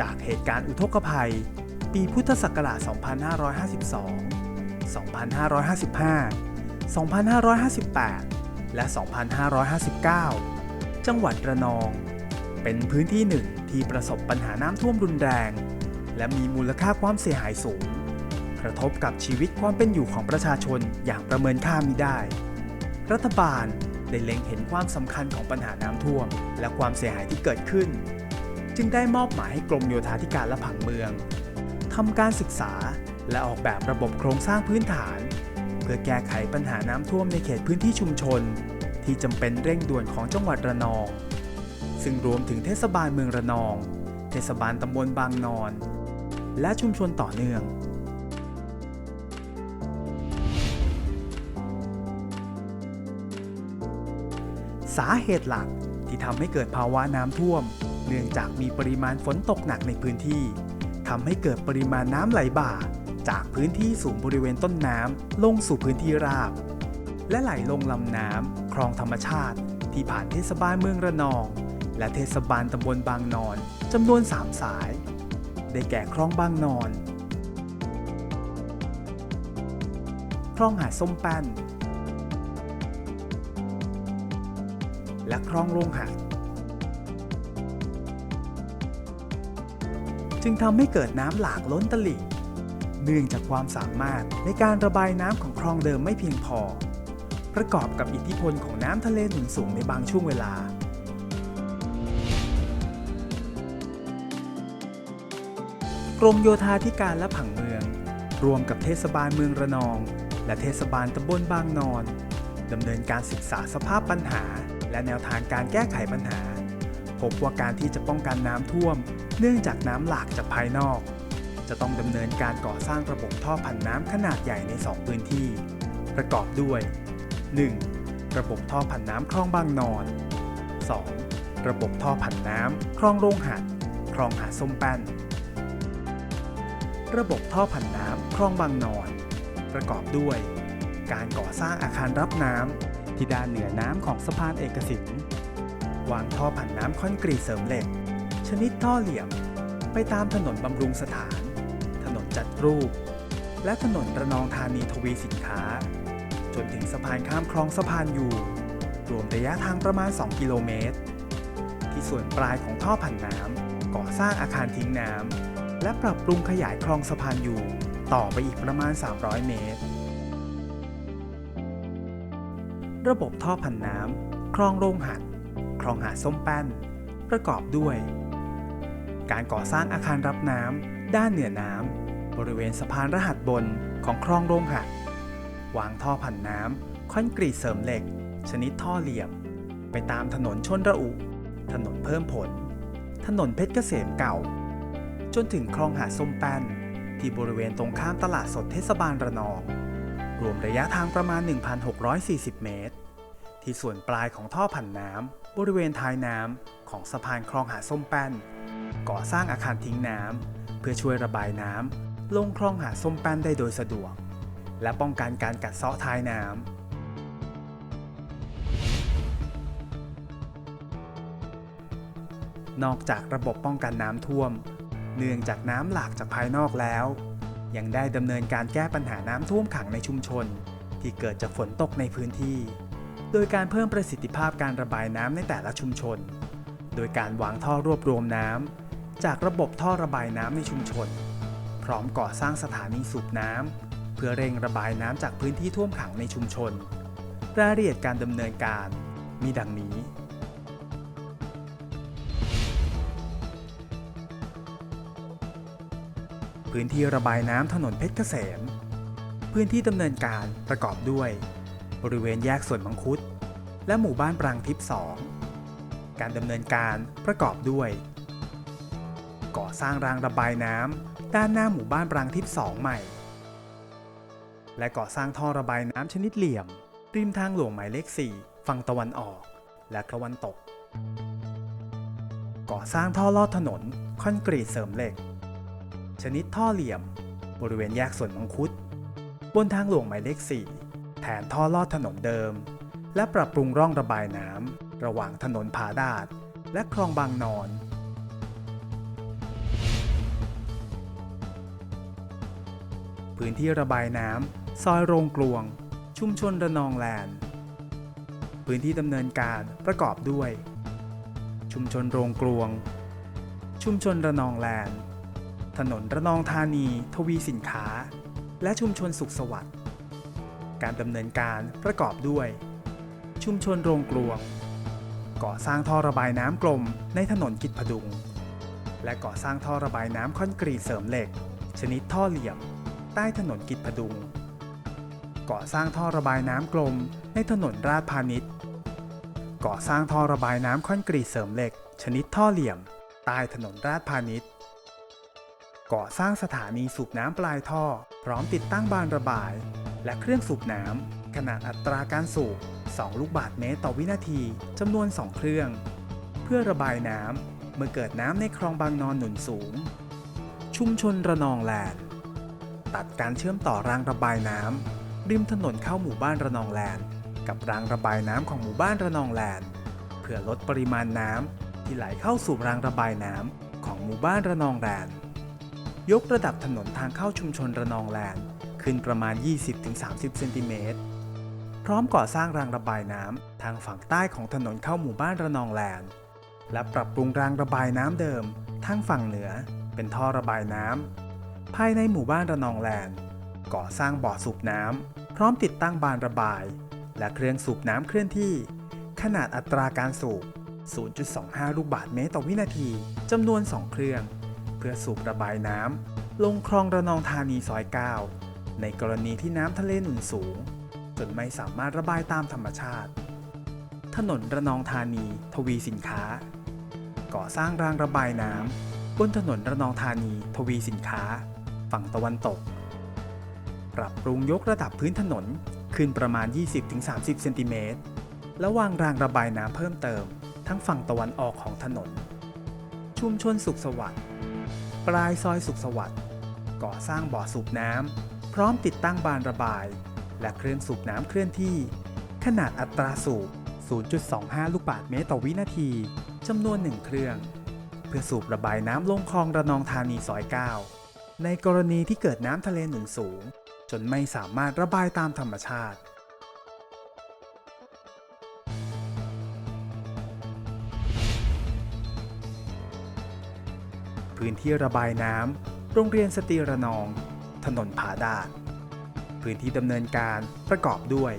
จากเหตุการณ์อุทกภัย ปีพุทธศักราช 2552 2555 2558 และ 2559 จังหวัดระนอง เป็นพื้นที่หนึ่งที่ประสบปัญหาน้ำท่วมรุนแรง และมีมูลค่าความเสียหายสูง กระทบกับชีวิตความเป็นอยู่ของประชาชนอย่างประเมินค่ามิได้ รัฐบาลได้เล็งเห็นความสำคัญของปัญหาน้ำท่วม และความเสียหายที่เกิดขึ้น จึงได้มอบหมายให้กรมโยธาธิการและผังเมืองทำการศึกษาและออกแบบระบบโครงสร้างพื้นฐาน เพื่อแก้ไขปัญหาน้ำท่วมในเขตพื้นที่ชุมชน ที่จำเป็นเร่งด่วนของจังหวัดระนอง ซึ่งรวมถึงเทศบาลเมืองระนอง เทศบาลตำบลบางนอน และชุมชนต่อเนื่องสาเหตุหลักที่ทำให้เกิดภาวะน้ำท่วม เนื่องจากมีปริมาณฝนตกหนักในพื้นที่ทำให้เกิดปริมาณน้ำไหลบ่า จากพื้นที่สูงบริเวณต้นน้ำลงสู่พื้นที่ราบ และไหลลงลำน้ำคลองธรรมชาติ ที่ผ่านเทศบาลเมืองระนอง และเทศบาลตำบลบางนอนจำนวน 3 สาย ได้แก่คลองบางนอน คลองหาดส้มแป้นและคลองโรงหัก จึงทำให้เกิดน้ำหลากล้นตลิ่ง เนื่องจากความสามารถในการระบายน้ำของคลองเดิมไม่เพียงพอ ประกอบกับอิทธิพลของน้ำทะเลหนุนสูงในบางช่วงเวลากรมโยธาธิการและผังเมือง รวมกับเทศบาลเมืองระนอง และเทศบาลตำบลบางนอนดำเนินการศึกษาสภาพปัญหา และแนวทางการแก้ไขปัญหา พบว่าการที่จะป้องกันน้ำท่วม เนื่องจากน้ำหลากจากภายนอก จะต้องดำเนินการก่อสร้างระบบท่อผันน้ำขนาดใหญ่ใน 2 พื้นที่ ประกอบด้วย 1. ระบบท่อผันน้ำคลองบางนอน 2. ระบบท่อผันน้ำคลองโรงหัดคลองหาดส้มแป้น ระบบท่อผันน้ำคลองบางนอน ประกอบด้วย การก่อสร้างอาคารรับน้ำที่ด้านเหนือน้ำของสะพานเอกสิทธิ์วางท่อผันน้ำคอนกรีตเสริมเหล็ก ชนิดท่อเหลี่ยม ไปตามถนนบำรุงสถาน ถนนจัดรูป และถนนระนองธานีทวีสินค้า จนถึงสะพานข้ามคลองสะพานอยู่ รวมระยะทางประมาณ 2 กิโลเมตร ที่ส่วนปลายของท่อผันน้ำก่อสร้างอาคารทิ้งน้ำและปรับปรุงขยายคลองสะพานอยู่ ต่อไปอีกประมาณ 300 เมตร ระบบท่อผันน้ำคลองโรงหัดคลองหาดส้มแป้น ประกอบด้วย การก่อสร้างอาคารรับน้ำด้านเหนือน้ำบริเวณสะพานรหัสบนของคลองโรงหัดวางท่อผันน้ำคอนกรีตเสริมเหล็ก ชนิดท่อเหลี่ยม ไปตามถนนชนระอุ ถนนเพิ่มผล ถนนเพชรเกษมเก่า จนถึงคลองหาดส้มแป้น ที่บริเวณตรงข้ามตลาดสดเทศบาลระนอง รวมระยะทางประมาณ 1,640 เมตร ที่ส่วนปลายของท่อผันน้ำบริเวณท้ายน้ำของสะพานคลองหาส้มแป้น ก่อสร้างอาคารทิ้งน้ำเพื่อช่วยระบายน้ำลงคลองหาดส้มแป้นได้โดยสะดวก และป้องกันการกัดเซาะท้ายน้ำนอกจากระบบป้องกันน้ำท่วม เนื่องจากน้ำหลากจากภายนอกแล้ว ยังได้ดำเนินการแก้ปัญหาน้ำท่วมขังในชุมชน ที่เกิดจากฝนตกในพื้นที่ โดยการเพิ่มประสิทธิภาพการระบายน้ำในแต่ละชุมชน โดยการวางท่อรวบรวมน้ำ จากระบบท่อระบายน้ำในชุมชน พร้อมก่อสร้างสถานีสูบน้ำเพื่อเร่งระบายน้ำจากพื้นที่ท่วมขังในชุมชน รายละเอียดการดำเนินการมีดังนี้ พื้นที่ระบายน้ำถนนเพชรเกษม พื้นที่ดำเนินการประกอบด้วย บริเวณแยกส่วนมังคุดและหมู่บ้านปรางทิพย์2การดำเนินการประกอบด้วย ก่อสร้างรางระบายน้ำด้านหน้าหมู่บ้านปรางทิพย์2ใหม่ และก่อสร้างท่อระบายน้ำชนิดเหลี่ยม ริมทางหลวงหมายเลข 4 ฝั่งตะวันออก และตะวันตก ก่อสร้างท่อลอดถนนคอนกรีตเสริมเหล็ก ชนิดท่อเหลี่ยม บริเวณแยกส่วนมังคุด บนทางหลวงหมายเลข 4 แทนท่อลอดถนนเดิม และปรับปรุงร่องระบายน้ำระหว่างถนนผาดาดและคลองบางนอน พื้นที่ระบายน้ำ ซอยโรงกลวง ชุมชนระนองแลนด์ พื้นที่ดำเนินการประกอบด้วย ชุมชนโรงกลวง ชุมชนระนองแลนด์ ถนนระนองธานี ทวีสินค้า และชุมชนสุขสวัสดิ์ การดำเนินการประกอบด้วย ชุมชนโรงกลวง ก่อสร้างท่อระบายน้ำกลมในถนนกิจพดุงและก่อสร้างท่อระบายน้ำคอนกรีตเสริมเหล็ก ชนิดท่อเหลี่ยม ต้ถนนกิจพดุง ก่อสร้างท่อระบายน้ำกลมในถนนราชพาณิชย์ ก่อสร้างท่อระบายน้ำคอนกรีตเสริมเหล็ก ชนิดท่อเหลี่ยม ใต้ถนนราชพาณิชย์ ก่อสร้างสถานีสูบน้ำปลายท่อ พร้อมติดตั้งบานระบาย และเครื่องสูบน้ำขนาดอัตราการสูบ 2 ลูกบาศก์เมตรต่อวินาทีจำนวน 2 เครื่อง เพื่อระบายน้ำเมื่อเกิดน้ำในคลองบางนอนหนุนสูง ชุมชนระนองแลนด์ ตัดการเชื่อมต่อรางระบายน้ำริมถนนเข้าหมู่บ้านระนองแลนด์ กับรางระบายน้ำของหมู่บ้านระนองแลนด์ เพื่อลดปริมาณน้ำที่ไหลเข้าสู่รางระบายน้ำของหมู่บ้านระนองแลนด์ ยกระดับถนนทางเข้าชุมชนระนองแลนด์ขึ้นประมาณ 20-30 เซนติเมตร พร้อมก่อสร้างรางระบายน้ำทางฝั่งใต้ของถนนเข้าหมู่บ้านระนองแลนด์ และปรับปรุงรางระบายน้ำเดิมทางฝั่งเหนือเป็นท่อระบายน้ำ ภายในหมู่บ้านระนองแลนด์ ก่อสร้างบ่อสูบน้ำพร้อมติดตั้งบานระบาย และเครื่องสูบน้ำเคลื่อนที่ ขนาดอัตราการสูบ 0.25 ลูกบาศก์เมตรต่อวินาทีจำนวน 2 เครื่อง เพื่อสูบระบายน้ำลงคลองระนองธานีซอย 9 ในกรณีที่น้ำทะเลหนุนสูง จนไม่สามารถระบายตามธรรมชาติ ถนนระนองธานีทวีสินค้า ก่อสร้างรางระบายน้ำบนถนนระนองธานี ทวีสินค้า ฝั่งตะวันตก ปรับปรุงยกระดับพื้นถนนขึ้นประมาณ 20-30 เซนติเมตร และวางรางระบายน้ำเพิ่มเติม ทั้งฝั่งตะวันออกของถนน ชุมชนสุขสวัสดิ์ปลายซอยสุขสวัสดิ์ก่อสร้างบ่อสูบน้ำพร้อมติดตั้งบานระบาย และเครื่องสูบน้ำเคลื่อนที่ ขนาดอัตราสูบ 0.25 ลูกบาศก์เมตรต่อวินาทีจำนวน1เครื่อง เพื่อสูบระบายน้ำลงคลองระนองธานีซอย 9 ในกรณีที่เกิดน้ำทะเลหนุนสูง จนไม่สามารถระบายตามธรรมชาติ พื้นที่ระบายน้ำโรงเรียนสตรีระนอง ถนนผาดาดพื้นที่ดำเนินการประกอบด้วย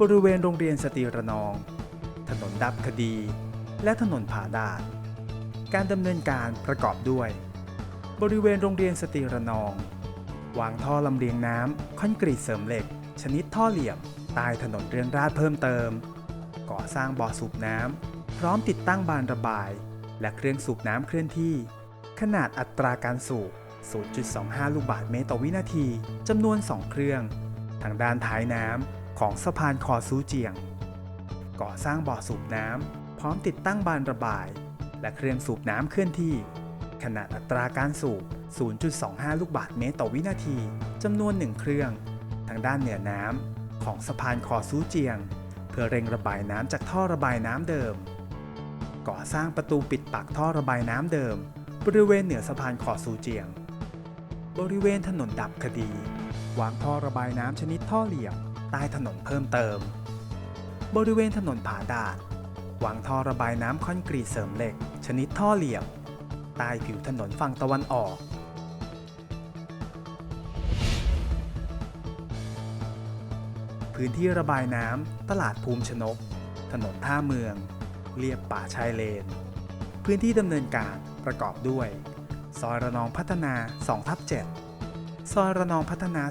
บริเวณโรงเรียนสตรีระนอง ถนนดับคดี และถนนผาดาดการดำเนินการประกอบด้วย บริเวณโรงเรียนสตรีระนอง วางท่อลำเลียงน้ำคอนกรีตเสริมเหล็ก ชนิดท่อเหลี่ยมใต้ถนนเรืองราษฎร์เพิ่มเติม ก่อสร้างบ่อสูบน้ำพร้อมติดตั้งบานระบาย และเครื่องสูบน้ำเคลื่อนที่ ขนาดอัตราการสูบ 0.25 ลูกบาศก์เมตรต่อวินาทีจำนวน 2 เครื่อง ทางด้านท้ายน้ำของสะพานคอซูเจียง ก่อสร้างบ่อสูบน้ำพร้อมติดตั้งบานระบาย และเครื่องสูบน้ำเคลื่อนที่ ขนาดอัตราการสูบ 0.25 ลูกบาศก์เมตรต่อวินาทีจำนวน 1 เครื่อง ทางด้านเหนือน้ำของสะพานคอซูเจียง เพื่อเร่งระบายน้ำจากท่อระบายน้ำเดิม ก่อสร้างประตูปิดปากท่อระบายน้ำเดิม บริเวณเหนือสะพานคอซูเจียง บริเวณถนนดับคดี วางท่อระบายน้ำชนิดท่อเหลี่ยมใต้ถนนเพิ่มเติม บริเวณถนนผาดาดวางท่อระบายน้ำคอนกรีตเสริมเหล็ก ชนิดท่อเหลี่ยม ใต้ผิวถนนฝั่งตะวันออก พื้นที่ระบายน้ำตลาดภูมิชนก ถนนท่าเมือง เรียบป่าชายเลน พื้นที่ดำเนินการประกอบด้วย ซอยระนองพัฒนา2ทับ7ซอยระนองพัฒนา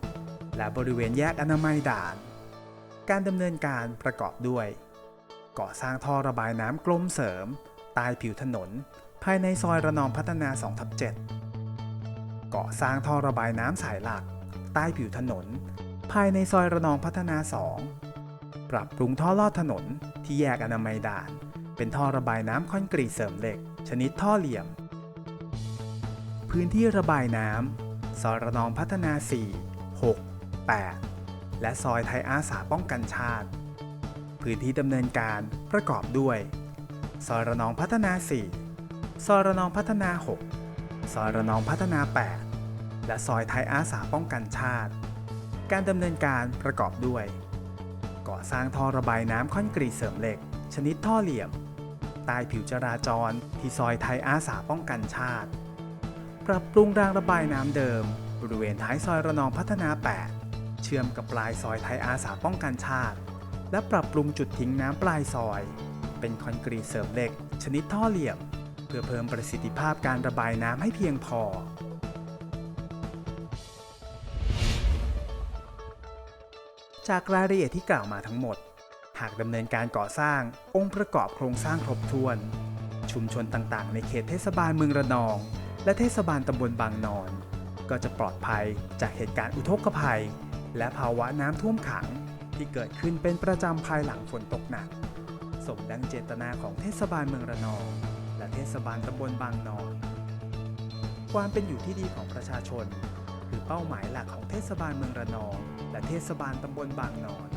2 และบริเวณแยกอนามัยด่าน การดำเนินการประกอบด้วยก่อสร้างท่อระบายน้ำกลมเสริม ใต้ผิวถนน ภายในซอยระนองพัฒนา2ทับ7ก่อสร้างท่อระบายน้ำสายหลัก ใต้ผิวถนน ภายในซอยระนองพัฒนา 2 ปรับปรุงท่อลอดถนนที่แยกอนามัยด่าน เป็นท่อระบายน้ำคอนกรีตเสริมเหล็ก ชนิดท่อเหลี่ยม พื้นที่ระบายน้ำซอยระนองพัฒนา 4 6 8 และซอยไทยอาสาป้องกันชาติ พื้นที่ดำเนินการประกอบด้วย ซอยระนองพัฒนา 4 ซอยระนองพัฒนา 6 ซอยระนองพัฒนา 8 และซอยไทยอาสาป้องกันชาติ การดำเนินการประกอบด้วย ก่อสร้างท่อระบายน้ำคอนกรีตเสริมเหล็ก ชนิดท่อเหลี่ยม ใต้ผิวจราจรที่ซอยไทยอาสาป้องกันชาติ ปรับปรุงรางระบายน้ำเดิม บริเวณท้ายซอยระนองพัฒนา 8 เชื่อมกับปลายซอยไทยอาสาป้องกันชาติ และปรับปรุงจุดทิ้งน้ำปลายซอย เป็นคอนกรีตเสริมเหล็ก ชนิดท่อเหลี่ยม พื่อเพิ่มประสิทธิภาพการระบายน้ำให้เพียงพอ จากรายละเอียดที่กล่าวมาทั้งหมด หากดำเนินการก่อสร้างองค์ประกอบโครงสร้างครบถ้วน ชุมชนต่างๆ ในเขตเทศบาลเมืองระนอง และเทศบาลตำบลบางนอน ก็จะปลอดภัยจากเหตุการณ์อุทกภัย และภาวะน้ำท่วมขังที่เกิดขึ้นเป็นประจำภายหลังฝนตกหนักสมดังเจตนาของเทศบาลเมืองระนอง เทศบาลตำบลบางนอนความเป็นอยู่ที่ดีของประชาชน คือเป้าหมายหลักของเทศบาลเมืองระนอง และเทศบาลตำบลบางนอน